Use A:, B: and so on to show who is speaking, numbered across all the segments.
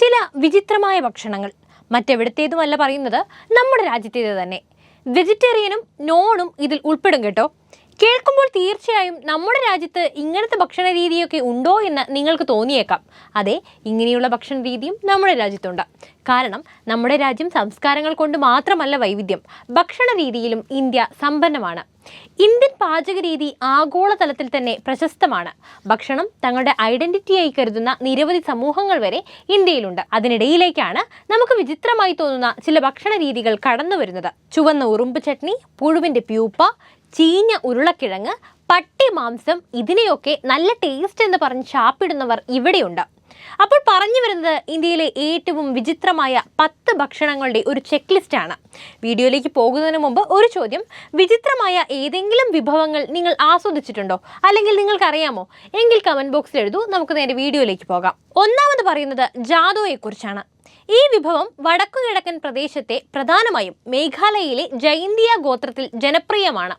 A: ചില വിചിത്രമായ ഭക്ഷണങ്ങൾ. മറ്റെവിടത്തേതുമല്ല പറയുന്നത് നമ്മുടെ രാജ്യത്തേത് തന്നെ. വെജിറ്റേറിയനും നോണും ഇതിൽ ഉൾപ്പെടും കേട്ടോ. കേൾക്കുമ്പോൾ തീർച്ചയായും നമ്മുടെ രാജ്യത്ത് ഇങ്ങനത്തെ ഭക്ഷണ രീതിയൊക്കെ ഉണ്ടോ എന്ന് നിങ്ങൾക്ക് തോന്നിയേക്കാം. അതെ ഇങ്ങനെയുള്ള ഭക്ഷണ രീതിയും നമ്മുടെ രാജ്യത്തുണ്ട്. കാരണം നമ്മുടെ രാജ്യം സംസ്കാരങ്ങൾ കൊണ്ട് മാത്രമല്ല വൈവിധ്യം. ഭക്ഷണ രീതിയിലും ഇന്ത്യ സമ്പന്നമാണ്. ഇന്ത്യൻ പാചക രീതി ആഗോളതലത്തിൽ തന്നെ പ്രശസ്തമാണ്. ഭക്ഷണം തങ്ങളുടെ ഐഡന്റിറ്റിയായി കരുതുന്ന നിരവധി സമൂഹങ്ങൾ വരെ ഇന്ത്യയിലുണ്ട്. അതിനിടയിലേക്കാണ് നമുക്ക് വിചിത്രമായി തോന്നുന്ന ചില ഭക്ഷണ രീതികൾ കടന്നു വരുന്നത് ചുവന്ന ഉറുമ്പ് ചട്നി പുഴുവിന്റെ പ്യൂപ്പ ചീഞ്ഞ ഉരുളക്കിഴങ്ങ് പട്ടി മാംസം ഇതിനെയൊക്കെ നല്ല ടേസ്റ്റ് എന്ന് പറഞ്ഞ് ചാപ്പിടുന്നവർ ഇവിടെയുണ്ട്. അപ്പോൾ പറഞ്ഞു വരുന്നത് ഇന്ത്യയിലെ ഏറ്റവും വിചിത്രമായ പത്ത് ഭക്ഷണങ്ങളുടെ ഒരു ചെക്ക് ലിസ്റ്റ് ആണ്. വീഡിയോയിലേക്ക് പോകുന്നതിന് മുമ്പ് ഒരു ചോദ്യം. വിചിത്രമായ ഏതെങ്കിലും വിഭവങ്ങൾ നിങ്ങൾ ആസ്വദിച്ചിട്ടുണ്ടോ? അല്ലെങ്കിൽ നിങ്ങൾക്കറിയാമോ? എങ്കിൽ കമന്റ് ബോക്സിൽ എഴുതൂ. നമുക്ക് നേരെ വീഡിയോയിലേക്ക് പോകാം. ഒന്നാമത് പറയുന്നത് ജാദോയെക്കുറിച്ചാണ്. ഈ വിഭവം വടക്കു കിഴക്കൻ പ്രദേശത്തെ പ്രധാനമായും മേഘാലയയിലെ ജൈന്തിയ ഗോത്രത്തിൽ ജനപ്രിയമാണ്.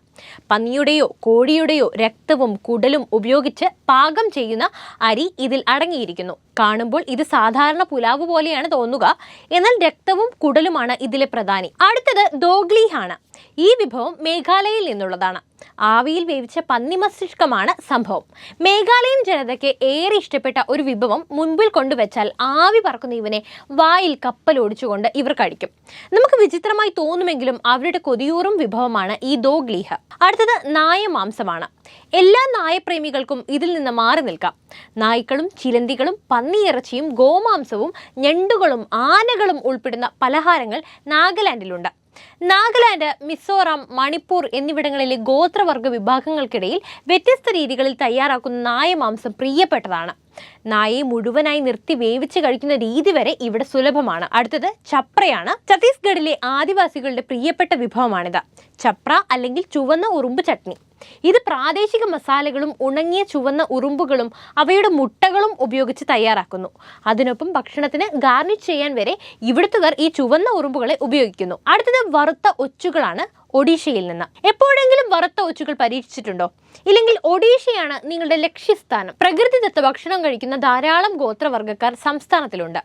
A: പന്നിയുടെയോ കോഴിയുടെയോ രക്തവും കുടലും ഉപയോഗിച്ച് പാകം ചെയ്യുന്ന അരി ഇതിൽ അടങ്ങിയിരിക്കുന്നു. കാണുമ്പോൾ ഇത് സാധാരണ പുലാവ് പോലെയാണ് തോന്നുക. എന്നാൽ രക്തവും കുടലുമാണ് ഇതിലെ പ്രധാനി. അടുത്തത് ദോഗ്ലിഹാണ്. ഈ വിഭവം മേഘാലയയിൽ നിന്നുള്ളതാണ്. ആവിയിൽ വേവിച്ച പന്നി മസ്തിഷ്കമാണ് സംഭവം. മേഘാലയൻ ജനതയ്ക്ക് ഏറെ ഇഷ്ടപ്പെട്ട ഒരു വിഭവം മുൻപിൽ കൊണ്ടുവച്ചാൽ ആവി പറക്കുന്ന ഇവനെ വായിൽ കപ്പലോടിച്ചുകൊണ്ട് ഇവർ കഴിക്കും. നമുക്ക് വിചിത്രമായി തോന്നുമെങ്കിലും അവരുടെ കൊതിയൂറും വിഭവമാണ് ഈ ദോഗ്ലീഹ. അടുത്തത് നായ മാംസമാണ് എല്ലാ നായപ്രേമികൾക്കും ഇതിൽ നിന്ന് മാറി നിൽക്കാം. നായ്ക്കളും ചിലന്തികളും പന്നിയിറച്ചിയും ഗോമാംസവും ഞണ്ടുകളും ആനകളും ഉൾപ്പെടുന്ന പലഹാരങ്ങൾ നാഗാലാൻഡിലുണ്ട്. നാഗാലാൻഡ് മിസോറാം മണിപ്പൂർ എന്നിവിടങ്ങളിലെ ഗോത്രവർഗ വിഭാഗങ്ങൾക്കിടയിൽ വ്യത്യസ്ത രീതികളിൽ തയ്യാറാക്കുന്ന നായമാംസം പ്രിയപ്പെട്ടതാണ്. നായയെ മുഴുവനായി നിർത്തി വേവിച്ച് കഴിക്കുന്ന രീതി വരെ ഇവിടെ സുലഭമാണ്. അടുത്തത് ചപ്രയാണ്. ഛത്തീസ്ഗഡിലെ ആദിവാസികളുടെ പ്രിയപ്പെട്ട വിഭവമാണിത്. ചപ്ര അല്ലെങ്കിൽ ചുവന്ന ഉറുമ്പ് ചട്നി. ഇത് പ്രാദേശിക മസാലകളും ഉണങ്ങിയ ചുവന്ന ഉറുമ്പുകളും അവയുടെ മുട്ടകളും ഉപയോഗിച്ച് തയ്യാറാക്കുന്നു. അതിനൊപ്പം ഭക്ഷണത്തിന് ഗാർണിഷ് ചെയ്യാൻ വരെ ഇവിടുത്തുകാർ ഈ ചുവന്ന ഉറുമ്പുകളെ ഉപയോഗിക്കുന്നു. അടുത്തത് വറുത്ത ഒച്ചുകളാണ് ഒഡീഷയിൽ നിന്ന്. എപ്പോഴെങ്കിലും വറുത്ത ഒച്ചുകൾ പരീക്ഷിച്ചിട്ടുണ്ടോ? ഇല്ലെങ്കിൽ ഒഡീഷയാണ് നിങ്ങളുടെ ലക്ഷ്യസ്ഥാനം. പ്രകൃതിദത്ത ഭക്ഷണം കഴിക്കുന്ന ധാരാളം ഗോത്രവർഗക്കാർ സംസ്ഥാനത്തിലുണ്ട്.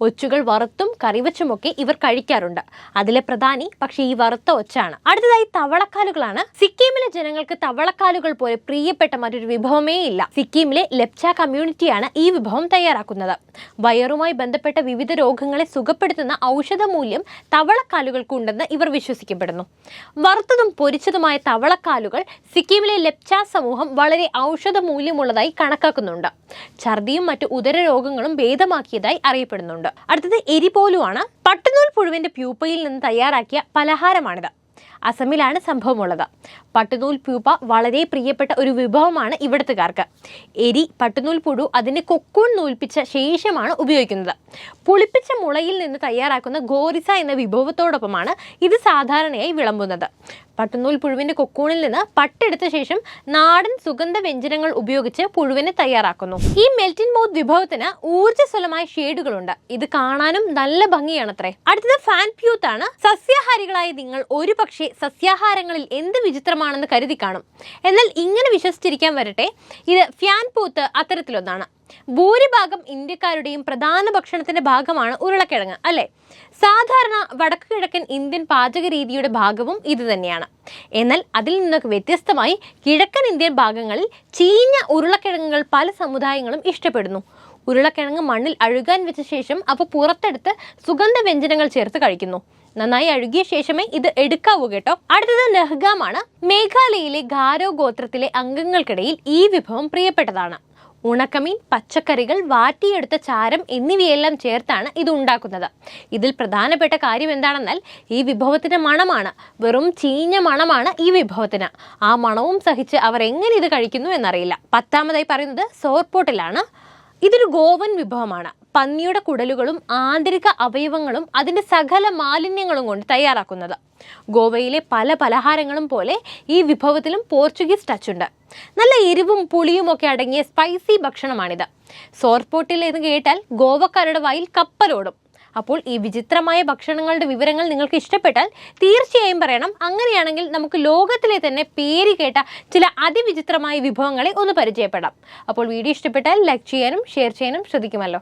A: ഒച്ചുകൾ വറുത്തും കറിവച്ചുമൊക്കെ ഇവർ കഴിക്കാറുണ്ട്. അതിലെ പ്രധാനി പക്ഷേ ഈ വറുത്ത ഒച്ചാണ്. അടുത്തതായി തവളക്കാലുകളാണ്. സിക്കിമിലെ ജനങ്ങൾക്ക് തവളക്കാലുകൾ പോലെ പ്രിയപ്പെട്ട മറ്റൊരു വിഭവമേ ഇല്ല. സിക്കിമിലെ ലെപ്ച കമ്മ്യൂണിറ്റിയാണ് ഈ വിഭവം തയ്യാറാക്കുന്നത്. വയറുമായി ബന്ധപ്പെട്ട വിവിധ രോഗങ്ങളെ സുഖപ്പെടുത്തുന്ന ഔഷധ മൂല്യം തവളക്കാലുകൾക്കുണ്ടെന്ന് ഇവർ വിശ്വസിക്കപ്പെടുന്നു. വറുത്തതും പൊരിച്ചതുമായ തവളക്കാലുകൾ സിക്കിമിലെ ലെപ്ച സമൂഹം വളരെ ഔഷധ മൂല്യമുള്ളതായി കണക്കാക്കുന്നുണ്ട്. ഛർദിയും മറ്റു ഉദര രോഗങ്ങളും ഭേദമാക്കിയതായി അറിയപ്പെടുന്നുണ്ട്. അടുത്തത് എരിപോലുമാണ് പട്ടുനൂൽ പുഴുവിന്റെ പ്യൂപ്പയിൽ നിന്ന് തയ്യാറാക്കിയ പലഹാരമാണിത്. അസമിലാണ് സംഭവമുള്ളത്. പട്ടുനൂൽ പ്യൂപ്പ വളരെ പ്രിയപ്പെട്ട ഒരു വിഭവമാണ് ഇവിടത്തുകാർക്ക്. എരി പട്ടുനൂൽ പുഴു അതിന്റെ കൊക്കൂൺ നൂൽപ്പിച്ച ശേഷമാണ് ഉപയോഗിക്കുന്നത്. പുളിപ്പിച്ച മുളയിൽ നിന്ന് തയ്യാറാക്കുന്ന ഗോറിസ എന്ന വിഭവത്തോടൊപ്പമാണ് ഇത് സാധാരണയായി വിളമ്പുന്നത്. പട്ടുനൂൽ പുഴുവിന്റെ കൊക്കൂണിൽ നിന്ന് പട്ടെടുത്ത ശേഷം നാടൻ സുഗന്ധ വ്യഞ്ജനങ്ങൾ ഉപയോഗിച്ച് പുഴുവിനെ തയ്യാറാക്കുന്നു. ഈ മെൽറ്റിൻ ബോത്ത് വിഭവത്തിന് ഊർജസ്വലമായ ഷെയ്ഡുകളുണ്ട് ഇത് കാണാനും നല്ല ഭംഗിയാണത്രേ. അടുത്തത് ഫാൻ പ്യൂത്ത് ആണ്. സസ്യാഹാരികളായ നിങ്ങൾ ഒരു പക്ഷേ സസ്യാഹാരങ്ങളിൽ എന്ത് വിചിത്രമാണെന്ന് കരുതി കാണും. എന്നാൽ ഇങ്ങനെ വിശ്വസിച്ചിരിക്കാൻ വരട്ടെ ഇത് ഫ്യാൻ പൂത്ത് അത്തരത്തിലൊന്നാണ്. ഭൂരിഭാഗം ഇന്ത്യക്കാരുടെയും പ്രധാന ഭക്ഷണത്തിന്റെ ഭാഗമാണ് ഉരുളക്കിഴങ്ങ് അല്ലെ? സാധാരണ വടക്കു കിഴക്കൻ ഇന്ത്യൻ പാചക രീതിയുടെ ഭാഗവും ഇത് തന്നെയാണ്. എന്നാൽ അതിൽ നിന്നൊക്കെ വ്യത്യസ്തമായി കിഴക്കൻ ഇന്ത്യൻ ഭാഗങ്ങളിൽ ചീഞ്ഞ ഉരുളക്കിഴങ്ങുകൾ പല സമുദായങ്ങളും ഇഷ്ടപ്പെടുന്നു. ഉരുളക്കിഴങ്ങ് മണ്ണിൽ അഴുകാൻ വെച്ച ശേഷം അവ പുറത്തെടുത്ത് സുഗന്ധ വ്യഞ്ജനങ്ങൾ ചേർത്ത് കഴിക്കുന്നു. നന്നായി അഴുകിയ ശേഷമേ ഇത് എടുക്കാവൂ കേട്ടോ. അടുത്തത് നെഹ്ഗാമാണ്. മേഘാലയയിലെ ഗാരോ ഗോത്രത്തിലെ അംഗങ്ങൾക്കിടയിൽ ഈ വിഭവം പ്രിയപ്പെട്ടതാണ്. ഉണക്കമീൻ പച്ചക്കറികൾ വാറ്റിയെടുത്ത ചാരം എന്നിവയെല്ലാം ചേർത്താണ് ഇത് ഉണ്ടാക്കുന്നത്. ഇതിൽ പ്രധാനപ്പെട്ട കാര്യം എന്താണെന്നാൽ ഈ വിഭവത്തിന്റെ മണമാണ്. വെറും ചീഞ്ഞ മണമാണ് ഈ വിഭവത്തിന്. ആ മണവും സഹിച്ച് അവർ എങ്ങനെ ഇത് കഴിക്കുന്നു എന്നറിയില്ല. പത്താമതായി പറയുന്നത് സോർപോട്ടിലാണ്. ഇതൊരു ഗോവൻ വിഭവമാണ്. പന്നിയുടെ കുടലുകളും ആന്തരിക അവയവങ്ങളും അതിന്റെ സകല മാലിന്യങ്ങളും കൊണ്ട് തയ്യാറാക്കുന്നത്. ഗോവയിലെ പല പലഹാരങ്ങളും പോലെ ഈ വിഭവത്തിലും പോർച്ചുഗീസ് ടച്ച് ഉണ്ട്. നല്ല എരിവും പുളിയും ഒക്കെ അടങ്ങിയ സ്പൈസി ഭക്ഷണമാണിത്. സോർപോട്ടിൽ എന്ന് കേട്ടാൽ ഗോവക്കാരുടെ വായിൽ കപ്പലോടും. അപ്പോൾ ഈ വിചിത്രമായ ഭക്ഷണങ്ങളുടെ വിവരങ്ങൾ നിങ്ങൾക്ക് ഇഷ്ടപ്പെട്ടാൽ തീർച്ചയായും പറയണം. അങ്ങനെയാണെങ്കിൽ നമുക്ക് ലോകത്തിലെ തന്നെ പേര് കേട്ട ചില അതിവിചിത്രമായ വിഭവങ്ങളെ ഒന്ന് പരിചയപ്പെടാം. അപ്പോൾ വീഡിയോ ഇഷ്ടപ്പെട്ടാൽ ലൈക്ക് ചെയ്യാനും ഷെയർ ചെയ്യാനും ശ്രദ്ധിക്കുമല്ലോ.